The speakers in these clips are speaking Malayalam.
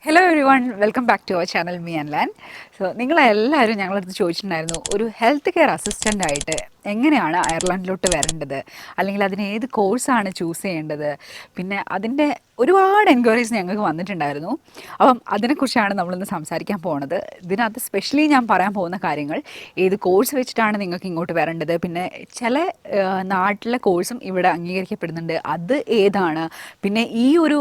Hello. Every one welcome back to our channel me and land so നിങ്ങളെല്ലാവരും ഞങ്ങളടുത്ത് ചോദിച്ചിട്ടുണ്ടായിരുന്നു ഒരു ഹെൽത്ത് കെയർ അസിസ്റ്റന്റ് ആയിട്ട് എങ്ങനെയാണ് അയർലൻഡിലോട്ട് വരേണ്ടത്? അല്ലെങ്കിൽ അതിന് ഏത് കോഴ്സാണ് ചൂസ് ചെയ്യേണ്ടത്? പിന്നെ അതിന്റെ ഒരുപാട് എൻക്വയറീസ് ഞങ്ങൾക്ക് വന്നിട്ടുണ്ടായിരുന്നു. അപ്പം അതിനെക്കുറിച്ചാണ് നമ്മളിന്ന് സംസാരിക്കാൻ പോകുന്നത് ഇതിനകത്ത് സ്പെഷ്യലി ഞാൻ പറയാൻ പോകുന്ന കാര്യങ്ങൾ ഏത് കോഴ്സ് വെച്ചിട്ടാണ് നിങ്ങൾക്ക് ഇങ്ങോട്ട് വരേണ്ടത്? പിന്നെ ചില നാട്ടിലെ കോഴ്സും ഇവിടെ അംഗീകരിക്കപ്പെടുന്നുണ്ട്. അത് ഏതാണ്? പിന്നെ ഈ ഒരു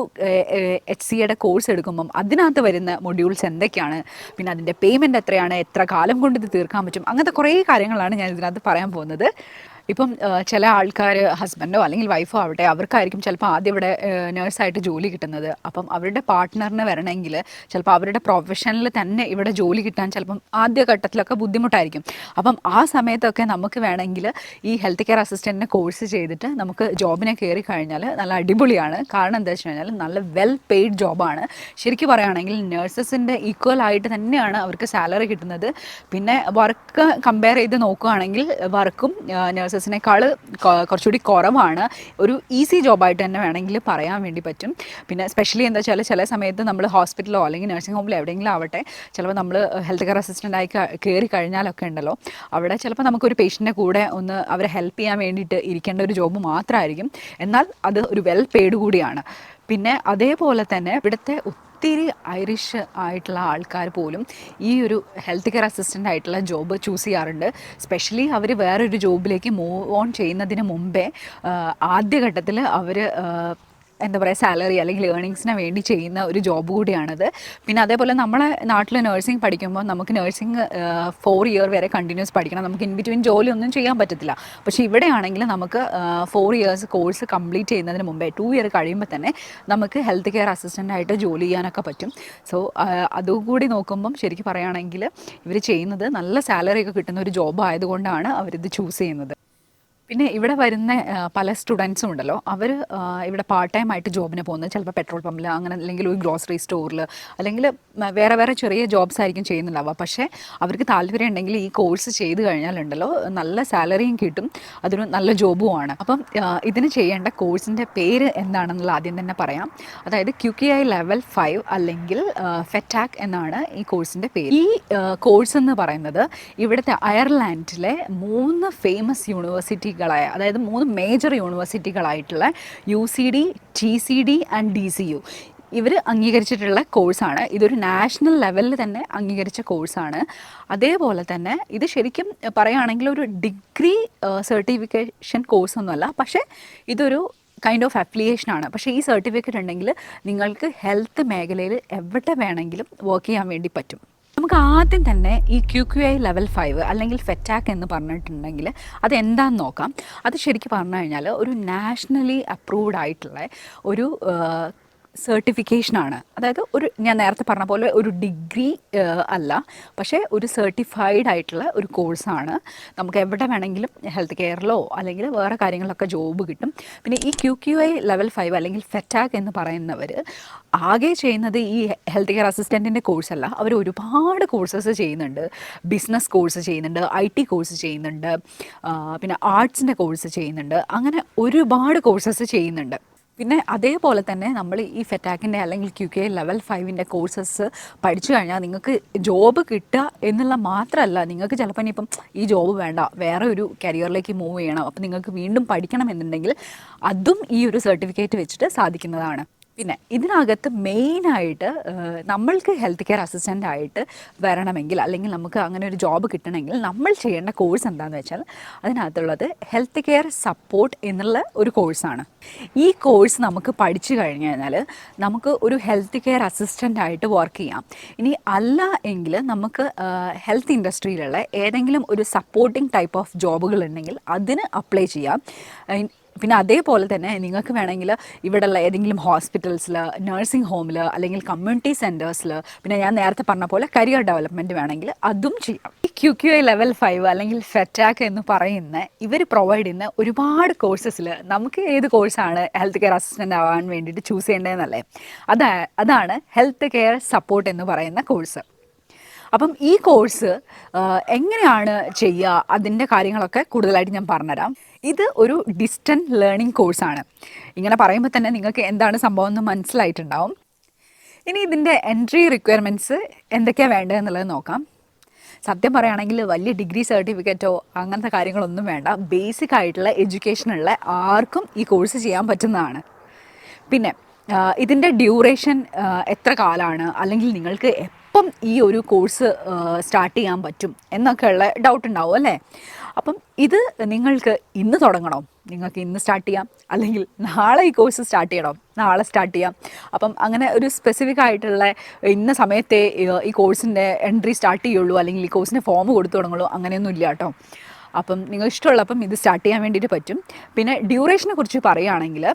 എച്ച് സിയുടെ കോഴ്സ് എടുക്കുമ്പം അതിനകത്ത് വരുന്ന മൊഡ്യൂൾസ് എന്തൊക്കെയാണ്? പിന്നെ അതിന്റെ പേയ്മെന്റ് എത്രയാണ്? എത്ര കാലം കൊണ്ട് ഇത് തീർക്കാൻ പറ്റും? അങ്ങനത്തെ കുറേ കാര്യങ്ങളാണ് ഞാൻ ഇതിനകത്ത് പറയാൻ പോകുന്നത്. ഇപ്പം ചില ആൾക്കാർ ഹസ്ബൻഡോ അല്ലെങ്കിൽ വൈഫോ ആവട്ടെ അവർക്കായിരിക്കും ചിലപ്പോൾ ആദ്യം ഇവിടെ നേഴ്സായിട്ട് ജോലി കിട്ടുന്നത്. അപ്പം അവരുടെ പാർട്ട്ണറിന് വരണമെങ്കിൽ ചിലപ്പോൾ അവരുടെ പ്രൊഫഷനിൽ തന്നെ ഇവിടെ ജോലി കിട്ടാൻ ചിലപ്പം ആദ്യ ഘട്ടത്തിലൊക്കെ ബുദ്ധിമുട്ടായിരിക്കും. അപ്പം ആ സമയത്തൊക്കെ നമുക്ക് വേണമെങ്കിൽ ഈ ഹെൽത്ത് കെയർ അസിസ്റ്റന്റിനെ കോഴ്സ് ചെയ്തിട്ട് നമുക്ക് ജോബിനെ കയറി കഴിഞ്ഞാൽ നല്ല അടിപൊളിയാണ്. കാരണം എന്താ വെച്ച് കഴിഞ്ഞാൽ നല്ല വെൽ പെയ്ഡ് ജോബാണ്. ശരിക്കും പറയുകയാണെങ്കിൽ നേഴ്സസിന്റെ ഈക്വൽ ആയിട്ട് തന്നെയാണ് അവർക്ക് സാലറി കിട്ടുന്നത്. പിന്നെ വർക്ക് കമ്പയർ ചെയ്ത് നോക്കുകയാണെങ്കിൽ വർക്കും നഴ്സസിനേക്കാൾ കുറച്ചുകൂടി കുറവാണ്. ഒരു ഈസി ജോബായിട്ട് തന്നെ വേണമെങ്കിൽ പറയാൻ വേണ്ടി പറ്റും. പിന്നെ സ്പെഷ്യലി എന്താ വെച്ചാൽ ചില സമയത്ത് നമ്മൾ ഹോസ്പിറ്റലോ അല്ലെങ്കിൽ നഴ്സിംഗ് ഹോമിലോ എവിടെയെങ്കിലും ആവട്ടെ ചിലപ്പോൾ നമ്മൾ ഹെൽത്ത് കെയർ അസിസ്റ്റന്റ് ആയി ക- കയറി കഴിഞ്ഞാലൊക്കെ ഉണ്ടല്ലോ അവിടെ ചിലപ്പോൾ നമുക്കൊരു പേഷ്യന്റെ കൂടെ ഒന്ന് അവരെ ഹെൽപ്പ് ചെയ്യാൻ വേണ്ടിയിട്ട് ഇരിക്കേണ്ട ഒരു ജോബ് മാത്രമായിരിക്കും എന്നാൽ അത് ഒരു വെൽ പെയ്ഡ് കൂടിയാണ്. പിന്നെ അതേപോലെ തന്നെ ഇവിടുത്തെ ഒത്തിരി ഐറിഷ് ആയിട്ടുള്ള ആൾക്കാർ പോലും ഈ ഒരു ഹെൽത്ത് കെയർ അസിസ്റ്റന്റ് ആയിട്ടുള്ള ജോബ് ചൂസ് ചെയ്യാറുണ്ട്. സ്പെഷ്യലി അവർ വേറൊരു ജോബിലേക്ക് മൂവ് ഓൺ ചെയ്യുന്നതിന് മുമ്പേ ആദ്യഘട്ടത്തിൽ അവർ എന്താ പറയുക സാലറി അല്ലെങ്കിൽ ഏർണിങ്സിന് വേണ്ടി ചെയ്യുന്ന ഒരു ജോബ് കൂടിയാണത്. പിന്നെ അതേപോലെ നമ്മളെ നാട്ടിൽ നഴ്സിംഗ് പഠിക്കുമ്പോൾ നമുക്ക് നഴ്സിംഗ് ഫോർ ഇയർ വരെ കണ്ടിന്യൂസ് പഠിക്കണം. നമുക്ക് ഇൻ ബിറ്റ്വീൻ ജോലി ഒന്നും ചെയ്യാൻ പറ്റത്തില്ല. പക്ഷേ ഇവിടെയാണെങ്കിൽ നമുക്ക് ഫോർ ഇയേഴ്സ് കോഴ്സ് കംപ്ലീറ്റ് ചെയ്യുന്നതിന് മുമ്പേ ടു ഇയർ കഴിയുമ്പോൾ തന്നെ നമുക്ക് ഹെൽത്ത് കെയർ അസിസ്റ്റന്റ് ആയിട്ട് ജോലി ചെയ്യാനൊക്കെ പറ്റും. സോ അതുകൂടി നോക്കുമ്പം ശരിക്കും പറയുകയാണെങ്കിൽ ഇവർ ചെയ്യുന്നത് നല്ല സാലറി ഒക്കെ കിട്ടുന്ന ഒരു ജോബ് ആയതുകൊണ്ടാണ് അവരിത് ചൂസ് ചെയ്യുന്നത്. പിന്നെ ഇവിടെ വരുന്ന പല സ്റ്റുഡൻസും ഉണ്ടല്ലോ. അവർ ഇവിടെ പാർട്ട് ടൈം ആയിട്ട് ജോബിന് പോകുന്നത്. ചിലപ്പോൾ പെട്രോൾ പമ്പിൽ അങ്ങനെ അല്ലെങ്കിൽ ഒരു ഗ്രോസറി സ്റ്റോറിൽ അല്ലെങ്കിൽ വേറെ വേറെ ചെറിയ ജോബ്സ് ആയിരിക്കും ചെയ്യുന്നുണ്ടാവുക. പക്ഷേ അവർക്ക് താല്പര്യം ഉണ്ടെങ്കിൽ ഈ കോഴ്സ് ചെയ്ത് കഴിഞ്ഞാലുണ്ടല്ലോ നല്ല സാലറിയും കിട്ടും. അതൊരു നല്ല ജോബുമാണ് അപ്പം ഇതിന് ചെയ്യേണ്ട കോഴ്സിന്റെ പേര് എന്താണെന്നുള്ള ആദ്യം തന്നെ പറയാം. അതായത് Q K I level five അല്ലെങ്കിൽ ഫെറ്റാക് എന്നാണ് ഈ കോഴ്സിന്റെ പേര്. ഈ കോഴ്സ് എന്ന് പറയുന്നത് ഇവിടുത്തെ അയർലാൻഡിലെ മൂന്ന് ഫേമസ് യൂണിവേഴ്സിറ്റികളായ അതായത് മൂന്ന് major യൂണിവേഴ്സിറ്റികളായിട്ടുള്ള U C D T C D and D C U ഇവർ അംഗീകരിച്ചിട്ടുള്ള കോഴ്സാണ് ഇതൊരു നാഷണൽ ലെവലിൽ തന്നെ അംഗീകരിച്ച കോഴ്സാണ് അതേപോലെ തന്നെ ഇത് ശരിക്കും പറയുകയാണെങ്കിൽ ഒരു ഡിഗ്രി സർട്ടിഫിക്കേഷൻ കോഴ്സൊന്നുമല്ല പക്ഷേ ഇതൊരു കൈൻഡ് ഓഫ് അഫിലിയേഷൻ ആണ്. പക്ഷേ ഈ സർട്ടിഫിക്കറ്റ് ഉണ്ടെങ്കിൽ നിങ്ങൾക്ക് ഹെൽത്ത് മേഖലയിൽ എവിടെ വേണമെങ്കിലും വർക്ക് ചെയ്യാൻ വേണ്ടി പറ്റും. നമുക്ക് ആദ്യം തന്നെ ഈ Q Q I level five അല്ലെങ്കിൽ ഫെറ്റാക്ക് എന്ന് പറഞ്ഞിട്ടുണ്ടെങ്കിൽ അത് എന്താണെന്ന് നോക്കാം. അത് ശരിക്കും പറഞ്ഞു കഴിഞ്ഞാൽ ഒരു നാഷണലി അപ്രൂവ്ഡ് ആയിട്ടുള്ള ഒരു സർട്ടിഫിക്കേഷനാണ് അതായത് ഒരു ഞാൻ നേരത്തെ പറഞ്ഞ പോലെ ഒരു ഡിഗ്രി അല്ല. പക്ഷേ ഒരു സർട്ടിഫൈഡ് ആയിട്ടുള്ള ഒരു കോഴ്സാണ് നമുക്ക് എവിടെ വേണമെങ്കിലും ഹെൽത്ത് കെയറിലോ അല്ലെങ്കിൽ വേറെ കാര്യങ്ങളിലൊക്കെ ജോബ് കിട്ടും. പിന്നെ ഈ Q Q I level five അല്ലെങ്കിൽ ഫെറ്റാക്ക് എന്ന് പറയുന്നവർ ആകെ ചെയ്യുന്നത് ഈ ഹെൽത്ത് കെയർ അസിസ്റ്റന്റിന്റെ കോഴ്സല്ല അവർ ഒരുപാട് കോഴ്സസ് ചെയ്യുന്നുണ്ട്. ബിസിനസ് കോഴ്സ് ചെയ്യുന്നുണ്ട് ഐ ടി കോഴ്സ് ചെയ്യുന്നുണ്ട് പിന്നെ ആർട്സിന്റെ കോഴ്സ് ചെയ്യുന്നുണ്ട്. അങ്ങനെ ഒരുപാട് കോഴ്സസ് ചെയ്യുന്നുണ്ട്. പിന്നെ അതേപോലെ തന്നെ നമ്മൾ ഈ ഫെറ്റാക്കിന്റെ അല്ലെങ്കിൽ ക്യു കെ ലെവൽ ഫൈവിന്റെ കോഴ്സസ് പഠിച്ചു കഴിഞ്ഞാൽ നിങ്ങൾക്ക് ജോബ് കിട്ടുക എന്നുള്ള മാത്രമല്ല നിങ്ങൾക്ക് ചിലപ്പോൾ ഇനിയിപ്പം ഈ ജോബ് വേണ്ട വേറെ ഒരു കരിയറിലേക്ക് മൂവ് ചെയ്യണം അപ്പോൾ നിങ്ങൾക്ക് വീണ്ടും പഠിക്കണം എന്നുണ്ടെങ്കിൽ അതും ഈ ഒരു സർട്ടിഫിക്കറ്റ് വെച്ചിട്ട് സാധിക്കുന്നതാണ്. പിന്നെ ഇതിനകത്ത് മെയിനായിട്ട് നമ്മൾക്ക് ഹെൽത്ത് കെയർ അസിസ്റ്റന്റ് ആയിട്ട് വരണമെങ്കിൽ അല്ലെങ്കിൽ നമുക്ക് അങ്ങനെ ഒരു ജോബ് കിട്ടണമെങ്കിൽ നമ്മൾ ചെയ്യേണ്ട കോഴ്സ് എന്താണെന്ന് വെച്ചാൽ അതിനകത്തുള്ളത് ഹെൽത്ത് കെയർ സപ്പോർട്ട് എന്നുള്ള ഒരു കോഴ്സാണ് ഈ കോഴ്സ് നമുക്ക് പഠിച്ചു കഴിഞ്ഞ് കഴിഞ്ഞാൽ നമുക്ക് ഒരു ഹെൽത്ത് കെയർ അസിസ്റ്റന്റ് ആയിട്ട് വർക്ക് ചെയ്യാം. ഇനി അല്ല എങ്കിൽ നമുക്ക് ഹെൽത്ത് ഇൻഡസ്ട്രിയിലുള്ള ഏതെങ്കിലും ഒരു സപ്പോർട്ടിംഗ് ടൈപ്പ് ഓഫ് ജോബുകൾ ഉണ്ടെങ്കിൽ അതിന് അപ്ലൈ ചെയ്യാം. പിന്നെ അതേപോലെ തന്നെ നിങ്ങൾക്ക് വേണമെങ്കിൽ ഇവിടെയുള്ള ഏതെങ്കിലും ഹോസ്പിറ്റൽസിൽ നഴ്സിംഗ് ഹോമിൽ അല്ലെങ്കിൽ കമ്മ്യൂണിറ്റി സെന്റേഴ്സിൽ പിന്നെ ഞാൻ നേരത്തെ പറഞ്ഞ പോലെ കരിയർ ഡെവലപ്മെന്റ് വേണമെങ്കിൽ അതും ചെയ്യാം. ഈ Q Q I level five അല്ലെങ്കിൽ ഫെറ്റാക്ക് എന്ന് പറയുന്ന ഇവർ പ്രൊവൈഡ് ചെയ്യുന്ന ഒരുപാട് കോഴ്സസിൽ നമുക്ക് ഏത് കോഴ്സാണ് ഹെൽത്ത് കെയർ അസിസ്റ്റന്റ് ആവാൻ വേണ്ടിയിട്ട് ചൂസ് ചെയ്യേണ്ടതെന്നല്ലേ? അതാ അതാണ് ഹെൽത്ത് കെയർ സപ്പോർട്ട് എന്ന് പറയുന്ന കോഴ്സ് അപ്പം ഈ കോഴ്സ് എങ്ങനെയാണ് ചെയ്യുക? അതിന്റെ കാര്യങ്ങളൊക്കെ കൂടുതലായിട്ട് ഞാൻ പറഞ്ഞുതരാം. ഇത് ഒരു ഡിസ്റ്റന്റ് ലേണിംഗ് കോഴ്സാണ് ഇങ്ങനെ പറയുമ്പോൾ തന്നെ നിങ്ങൾക്ക് എന്താണ് സംഭവം എന്ന് മനസ്സിലായിട്ടുണ്ടാവും. ഇനി ഇതിന്റെ എൻട്രി റിക്വയർമെന്റ്സ് എന്തൊക്കെയാണ് വേണ്ടത് എന്നുള്ളത് നോക്കാം. സത്യം പറയുകയാണെങ്കിൽ വലിയ ഡിഗ്രി സർട്ടിഫിക്കറ്റോ അങ്ങനത്തെ കാര്യങ്ങളൊന്നും വേണ്ട. ബേസിക് ആയിട്ടുള്ള എഡ്യൂക്കേഷനുള്ള ആർക്കും ഈ കോഴ്സ് ചെയ്യാൻ പറ്റുന്നതാണ്. പിന്നെ ഇതിന്റെ ഡ്യൂറേഷൻ എത്ര കാലമാണ് അല്ലെങ്കിൽ നിങ്ങൾക്ക് എപ്പം ഈ ഒരു കോഴ്സ് സ്റ്റാർട്ട് ചെയ്യാൻ പറ്റും? എന്നൊക്കെയുള്ള ഡൗട്ട് ഉണ്ടാവും അല്ലേ? അപ്പം ഇത് നിങ്ങൾക്ക് ഇന്ന് തുടങ്ങണം. നിങ്ങൾക്ക് ഇന്ന് സ്റ്റാർട്ട് ചെയ്യാം. അല്ലെങ്കിൽ നാളെ ഈ കോഴ്സ് സ്റ്റാർട്ട് ചെയ്യണം. നാളെ സ്റ്റാർട്ട് ചെയ്യാം. അപ്പം അങ്ങനെ ഒരു സ്പെസിഫിക് ആയിട്ടുള്ള ഇന്ന സമയത്തെ ഈ കോഴ്സിന്റെ എൻട്രി സ്റ്റാർട്ട് ചെയ്യുള്ളൂ. അല്ലെങ്കിൽ ഈ കോഴ്സിന്റെ ഫോം കൊടുത്തു തുടങ്ങുള്ളൂ. അങ്ങനെയൊന്നും ഇല്ല കേട്ടോ. അപ്പം നിങ്ങൾ ഇഷ്ടമുള്ളപ്പം ഇത് സ്റ്റാർട്ട് ചെയ്യാൻ വേണ്ടിയിട്ട് പറ്റും. പിന്നെ ഡ്യൂറേഷനെ കുറിച്ച് പറയുകയാണെങ്കിൽ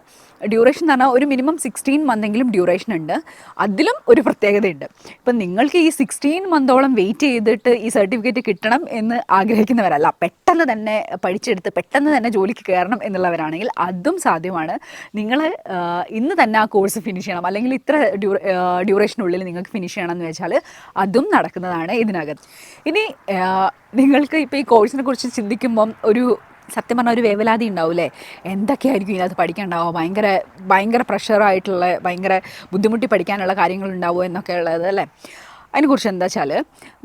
ഡ്യൂറേഷൻ എന്ന് പറഞ്ഞാൽ ഒരു മിനിമം സിക്സ്റ്റീൻ മന്തെങ്കിലും ഡ്യൂറേഷൻ ഉണ്ട്. അതിലും ഒരു പ്രത്യേകതയുണ്ട്. ഇപ്പം നിങ്ങൾക്ക് ഈ സിക്സ്റ്റീൻ മന്തോളം വെയിറ്റ് ചെയ്തിട്ട് ഈ സർട്ടിഫിക്കറ്റ് കിട്ടണം എന്ന് ആഗ്രഹിക്കുന്നവരല്ല. പെട്ടെന്ന് തന്നെ പഠിച്ചെടുത്ത് പെട്ടെന്ന് തന്നെ ജോലിക്ക് കയറണം എന്നുള്ളവരാണെങ്കിൽ അതും സാധ്യമാണ്. നിങ്ങൾ ഇന്ന് തന്നെ ആ കോഴ്സ് ഫിനിഷ് ചെയ്യണം. അല്ലെങ്കിൽ ഇത്ര ഡ്യൂ ഡ്യൂറേഷനുള്ളിൽ നിങ്ങൾക്ക് ഫിനിഷ് ചെയ്യണം എന്ന് വെച്ചാൽ അതും നടക്കുന്നതാണ് ഇതിനകത്ത്. ഇനി നിങ്ങൾക്ക് ഇപ്പോൾ ഈ കോഴ്സിനെ കുറിച്ച് ചിന്തിക്കുമ്പം ഒരു സത്യം പറഞ്ഞാൽ ഒരു വേവലാതി ഉണ്ടാവും ഉണ്ടാവില്ലേ? എന്തൊക്കെയായിരിക്കും ഇതിനകത്ത് പഠിക്കാനുണ്ടാവുക? ഭയങ്കര ഭയങ്കര പ്രഷറായിട്ടുള്ള ഭയങ്കര ബുദ്ധിമുട്ടി പഠിക്കാനുള്ള കാര്യങ്ങളുണ്ടാവുമോ എന്നൊക്കെ ഉള്ളത് അല്ലേ? അതിനെക്കുറിച്ച് എന്താ വെച്ചാൽ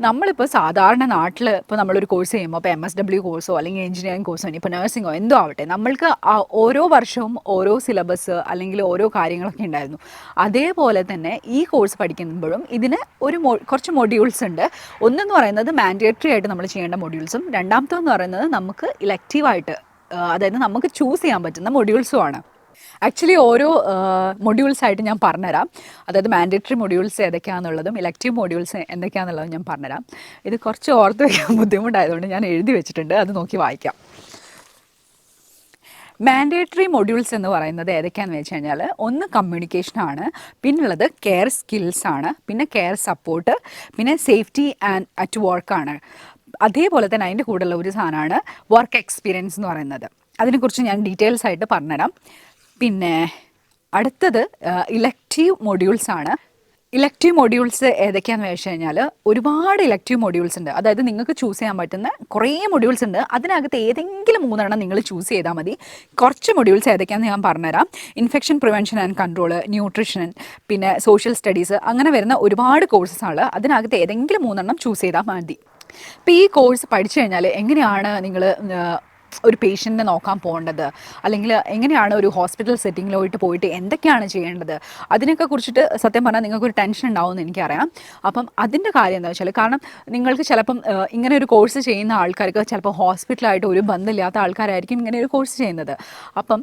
നമ്മളിപ്പോൾ സാധാരണ നാട്ടിൽ ഇപ്പോൾ നമ്മളൊരു കോഴ്സ് ചെയ്യുമ്പോൾ ഇപ്പോൾ എം എസ് ഡബ്ല്യു കോഴ്സോ അല്ലെങ്കിൽ എഞ്ചിനീയറിംഗ് കോഴ്സോ ഇപ്പോൾ നഴ്സിംഗോ എന്തോ ആവട്ടെ നമ്മൾക്ക് ഓരോ വർഷവും ഓരോ സിലബസ് അല്ലെങ്കിൽ ഓരോ കാര്യങ്ങളൊക്കെ ഉണ്ടായിരുന്നു. അതേപോലെ തന്നെ ഈ കോഴ്സ് പഠിക്കുമ്പോഴും ഇതിന് ഒരു കുറച്ച് മൊഡ്യൂൾസ് ഉണ്ട്. ഒന്നെന്ന് പറയുന്നത് മാൻഡേറ്ററി ആയിട്ട് നമ്മൾ ചെയ്യേണ്ട മൊഡ്യൂൾസും രണ്ടാമത്തെന്ന് പറയുന്നത് നമുക്ക് ഇലക്റ്റീവായിട്ട് അതായത് നമുക്ക് ചൂസ് ചെയ്യാൻ പറ്റുന്ന മൊഡ്യൂൾസും ആണ്. ആക്ച്വലി ഓരോ മൊഡ്യൂൾസ് ആയിട്ട് ഞാൻ പറഞ്ഞുതരാം. അതായത് മാൻഡേറ്ററി മൊഡ്യൂൾസ് ഏതൊക്കെയാണെന്നുള്ളതും ഇലക്റ്റീവ് മൊഡ്യൂൾസ് എന്തൊക്കെയാണെന്നുള്ളതും ഞാൻ പറഞ്ഞുതരാം. ഇത് കുറച്ച് ഓർത്ത് വയ്ക്കാൻ ബുദ്ധിമുട്ടായതുകൊണ്ട് ഞാൻ എഴുതി വെച്ചിട്ടുണ്ട്. അത് നോക്കി വായിക്കാം. മാൻഡേറ്ററി മൊഡ്യൂൾസ് എന്ന് പറയുന്നത് ഏതൊക്കെയാണെന്ന് വെച്ച് കഴിഞ്ഞാൽ ഒന്ന് കമ്മ്യൂണിക്കേഷൻ ആണ് പിന്നുള്ളത് കെയർ സ്കിൽസ് ആണ് പിന്നെ കെയർ സപ്പോർട്ട് പിന്നെ സേഫ്റ്റി ആൻഡ് അറ്റ് വർക്കാണ് അതേപോലെ തന്നെ അതിന്റെ കൂടെയുള്ള ഒരു സാധനമാണ് വർക്ക് എക്സ്പീരിയൻസ് എന്ന് പറയുന്നത്. അതിനെക്കുറിച്ച് ഞാൻ ഡീറ്റെയിൽസ് ആയിട്ട് പറഞ്ഞുതരാം. പിന്നെ അടുത്തത് ഇലക്റ്റീവ് മൊഡ്യൂൾസ് ആണ്. ഇലക്റ്റീവ് മൊഡ്യൂൾസ് ഏതൊക്കെയാണെന്ന് വെച്ച് കഴിഞ്ഞാൽ ഒരുപാട് ഇലക്റ്റീവ് മൊഡ്യൂൾസ് ഉണ്ട്. അതായത് നിങ്ങൾക്ക് ചൂസ് ചെയ്യാൻ പറ്റുന്ന കുറേ മൊഡ്യൂൾസ് ഉണ്ട്. അതിനകത്ത് ഏതെങ്കിലും മൂന്നെണ്ണം നിങ്ങൾ ചൂസ് ചെയ്താൽ മതി. കുറച്ച് മൊഡ്യൂൾസ് ഏതൊക്കെയാണെന്ന് ഞാൻ പറഞ്ഞുതരാം. Infection prevention and control nutrition പിന്നെ സോഷ്യൽ സ്റ്റഡീസ് അങ്ങനെ വരുന്ന ഒരുപാട് കോഴ്സസ് ആണ്. അതിനകത്ത് ഏതെങ്കിലും മൂന്നെണ്ണം ചൂസ് ചെയ്താൽ മതി. ഇപ്പോൾ ഈ കോഴ്സ് പഠിച്ചു കഴിഞ്ഞാൽ എങ്ങനെയാണ് നിങ്ങൾ ഒരു പേഷ്യന്റിനെ നോക്കാൻ പോകേണ്ടത്? അല്ലെങ്കിൽ എങ്ങനെയാണ് ഒരു ഹോസ്പിറ്റൽ സെറ്റിങ്ങിലോട്ട് പോയിട്ട് എന്തൊക്കെയാണ് ചെയ്യേണ്ടത്? അതിനൊക്കെ കുറിച്ചിട്ട് സത്യം പറഞ്ഞാൽ നിങ്ങൾക്കൊരു ടെൻഷൻ ഉണ്ടാവുമെന്ന് എനിക്കറിയാം. അപ്പം അതിന്റെ കാര്യം എന്താ വെച്ചാൽ കാരണം നിങ്ങൾക്ക് ചിലപ്പം ഇങ്ങനെ ഒരു കോഴ്സ് ചെയ്യുന്ന ആൾക്കാർക്ക് ചിലപ്പോൾ ഹോസ്പിറ്റലായിട്ട് ഒരു ബന്ധമില്ലാത്ത ആൾക്കാരായിരിക്കും ഇങ്ങനെ ഒരു കോഴ്സ് ചെയ്യുന്നത്. അപ്പം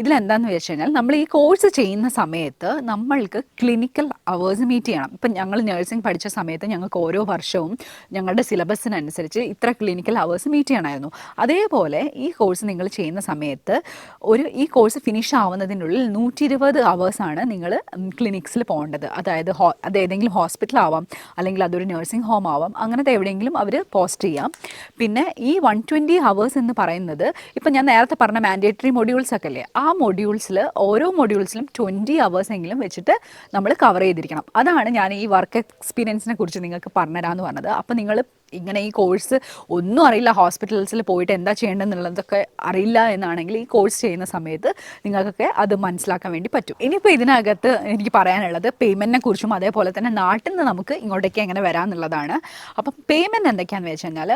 ഇതിലെന്താന്ന് വെച്ച് കഴിഞ്ഞാൽ നമ്മൾ ഈ കോഴ്സ് ചെയ്യുന്ന സമയത്ത് നമ്മൾക്ക് ക്ലിനിക്കൽ അവേഴ്സ് മീറ്റ് ചെയ്യണം. ഇപ്പം ഞങ്ങൾ നഴ്സിംഗ് പഠിച്ച സമയത്ത് ഞങ്ങൾക്ക് ഓരോ വർഷവും ഞങ്ങളുടെ സിലബസിനനുസരിച്ച് ഇത്ര ക്ലിനിക്കൽ അവേഴ്സ് മീറ്റ് ചെയ്യണമായിരുന്നു. അതേപോലെ ഈ കോഴ്സ് നിങ്ങൾ ചെയ്യുന്ന സമയത്ത് ഒരു ഈ കോഴ്സ് ഫിനിഷ് ആവുന്നതിനുള്ളിൽ നൂറ്റി ഇരുപത് അവേഴ്സാണ് നിങ്ങൾ ക്ലിനിക്സിൽ പോകേണ്ടത്. അതായത് ഹോ അത് ഏതെങ്കിലും ഹോസ്പിറ്റൽ ആവാം അല്ലെങ്കിൽ അതൊരു നഴ്സിംഗ് ഹോം ആവാം അങ്ങനത്തെ എവിടെയെങ്കിലും അവർ പോസ്റ്റ് ചെയ്യാം. പിന്നെ ഈ വൺ ട്വന്റി അവേഴ്സ് എന്ന് പറയുന്നത് ഇപ്പം ഞാൻ നേരത്തെ പറഞ്ഞ മാൻഡേറ്ററി മൊഡ്യൂൾസ് ഒക്കെ അല്ലേ ആ മൊഡ്യൂൾസിൽ ഓരോ മൊഡ്യൂൾസിലും ട്വന്റി അവേഴ്സ് എങ്കിലും വെച്ചിട്ട് നമ്മൾ കവർ ചെയ്തിരിക്കണം. അതാണ് ഞാൻ ഈ വർക്ക് എക്സ്പീരിയൻസിനെ കുറിച്ച് നിങ്ങൾക്ക് പറഞ്ഞുതരാമെന്ന് പറഞ്ഞത്. അപ്പോൾ നിങ്ങൾ ഇങ്ങനെ ഈ കോഴ്സ് ഒന്നും അറിയില്ല. ഹോസ്പിറ്റൽസിൽ പോയിട്ട് എന്താ ചെയ്യേണ്ടതെന്നുള്ളതൊക്കെ അറിയില്ല എന്നാണെങ്കിൽ ഈ കോഴ്സ് ചെയ്യുന്ന സമയത്ത് നിങ്ങൾക്കൊക്കെ അത് മനസ്സിലാക്കാൻ വേണ്ടി പറ്റും. ഇനിയിപ്പോൾ ഇതിനകത്ത് എനിക്ക് പറയാനുള്ളത് പേയ്മെന്റിനെ കുറിച്ചും അതേപോലെ തന്നെ നാട്ടിൽ നിന്ന് നമുക്ക് ഇങ്ങോട്ടേക്ക് എങ്ങനെ വരാമെന്നുള്ളതാണ് അപ്പം പേയ്മെന്റ് എന്തൊക്കെയാണെന്ന് വെച്ച് കഴിഞ്ഞാൽ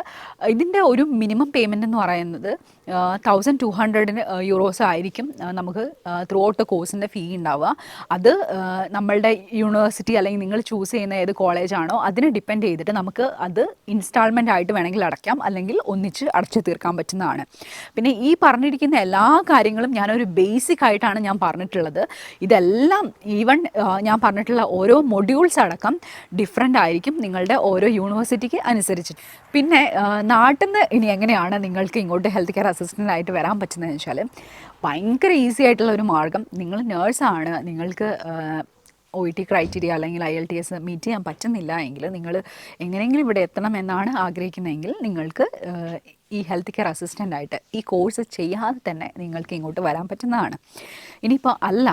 ഇതിന്റെ ഒരു മിനിമം പേയ്മെന്റ് എന്ന് പറയുന്നത് തൗസൻഡ് ടു ഹൺഡ്രഡിന് യൂറോസ് ആയിരിക്കും നമുക്ക് ത്രൂ ഔട്ട് കോഴ്സിന്റെ ഫീ ഉണ്ടാവുക. അത് നമ്മളുടെ യൂണിവേഴ്സിറ്റി അല്ലെങ്കിൽ നിങ്ങൾ ചൂസ് ചെയ്യുന്ന ഏത് കോളേജാണോ അതിനെ ഡിപ്പെൻഡ് ചെയ്തിട്ട് നമുക്ക് അത് ഇൻസ്റ്റാൾമെന്റ് ആയിട്ട് വേണമെങ്കിൽ അടയ്ക്കാം. അല്ലെങ്കിൽ ഒന്നിച്ച് അടച്ചു തീർക്കാൻ പറ്റുന്നതാണ്. പിന്നെ ഈ പറഞ്ഞിരിക്കുന്ന എല്ലാ കാര്യങ്ങളും ഞാനൊരു ബേസിക് ആയിട്ടാണ് ഞാൻ പറഞ്ഞിട്ടുള്ളത്. ഇതെല്ലാം ഈവൺ ഞാൻ പറഞ്ഞിട്ടുള്ള ഓരോ മൊഡ്യൂൾസ് അടക്കം ഡിഫറെന്റ് ആയിരിക്കും നിങ്ങളുടെ ഓരോ യൂണിവേഴ്സിറ്റിക്ക് അനുസരിച്ച്. പിന്നെ നാട്ടിൽ നിന്ന് ഇനി എങ്ങനെയാണ് നിങ്ങൾക്ക് ഇങ്ങോട്ട് ഹെൽത്ത് കെയർ അസിസ്റ്റന്റ് ആയിട്ട് വരാൻ പറ്റുന്നതെന്ന് വെച്ചാൽ ഭയങ്കര ഈസി ആയിട്ടുള്ള ഒരു മാർഗം. നിങ്ങൾ നേഴ്സാണ് നിങ്ങൾക്ക് ഒ ടി ക്രൈറ്റീരിയ അല്ലെങ്കിൽ I L T S meet ചെയ്യാൻ പറ്റുന്നില്ല എങ്കിൽ നിങ്ങൾ എങ്ങനെയെങ്കിലും ഇവിടെ എത്തണം എന്നാണ് ആഗ്രഹിക്കുന്നതെങ്കിൽ നിങ്ങൾക്ക് ഈ ഹെൽത്ത് കെയർ അസിസ്റ്റന്റ് ആയിട്ട് ഈ കോഴ്സ് ചെയ്യാതെ തന്നെ നിങ്ങൾക്ക് ഇങ്ങോട്ട് വരാൻ പറ്റുന്നതാണ്. ഇനിയിപ്പോൾ അല്ല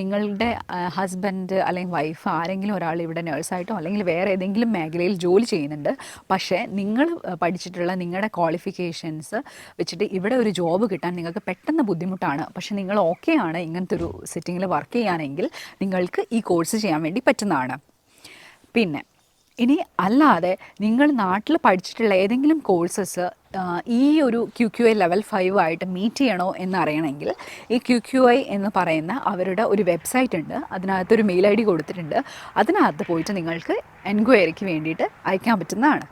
നിങ്ങളുടെ ഹസ്ബൻഡ് അല്ലെങ്കിൽ വൈഫ് ആരെങ്കിലും ഒരാൾ ഇവിടെ നേഴ്സായിട്ടോ അല്ലെങ്കിൽ വേറെ ഏതെങ്കിലും മേഖലയിൽ ജോലി ചെയ്യുന്നുണ്ട് പക്ഷേ നിങ്ങൾ പഠിച്ചിട്ടുള്ള നിങ്ങളുടെ ക്വാളിഫിക്കേഷൻസ് വെച്ചിട്ട് ഇവിടെ ഒരു ജോബ് കിട്ടാൻ നിങ്ങൾക്ക് പെട്ടെന്ന് ബുദ്ധിമുട്ടാണ്. പക്ഷേ നിങ്ങൾ ഓക്കെ ആണ് ഇങ്ങനത്തെ ഒരു സിറ്റിങ്ങിൽ വർക്ക് ചെയ്യാനെങ്കിൽ നിങ്ങൾക്ക് ഈ കോഴ്സ് ചെയ്യാൻ വേണ്ടി പറ്റുന്നതാണ്. പിന്നെ ഇനി അല്ലാതെ നിങ്ങൾ നാട്ടിൽ പഠിച്ചിട്ടുള്ള ഏതെങ്കിലും കോഴ്സസ് ഈ ഒരു Q Q I level five ആയിട്ട് മീറ്റ് ചെയ്യണോ എന്നറിയണമെങ്കിൽ ഈ ക്യു ക്യു ഐ എന്ന് പറയുന്ന അവരുടെ ഒരു വെബ്സൈറ്റ് ഉണ്ട്. അതിനകത്തൊരു മെയിൽ ഐ ഡി കൊടുത്തിട്ടുണ്ട്. അതിനകത്ത് പോയിട്ട് നിങ്ങൾക്ക് എൻക്വയറിക്ക് വേണ്ടിയിട്ട് അയക്കാൻ പറ്റുന്നതാണ്.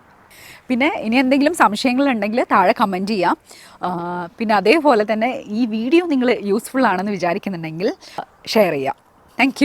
പിന്നെ ഇനി എന്തെങ്കിലും സംശയങ്ങളുണ്ടെങ്കിൽ താഴെ കമന്റ് ചെയ്യാം. പിന്നെ അതേപോലെ തന്നെ ഈ വീഡിയോ നിങ്ങൾ യൂസ്ഫുൾ ആണെന്ന് വിചാരിക്കുന്നുണ്ടെങ്കിൽ ഷെയർ ചെയ്യാം. താങ്ക്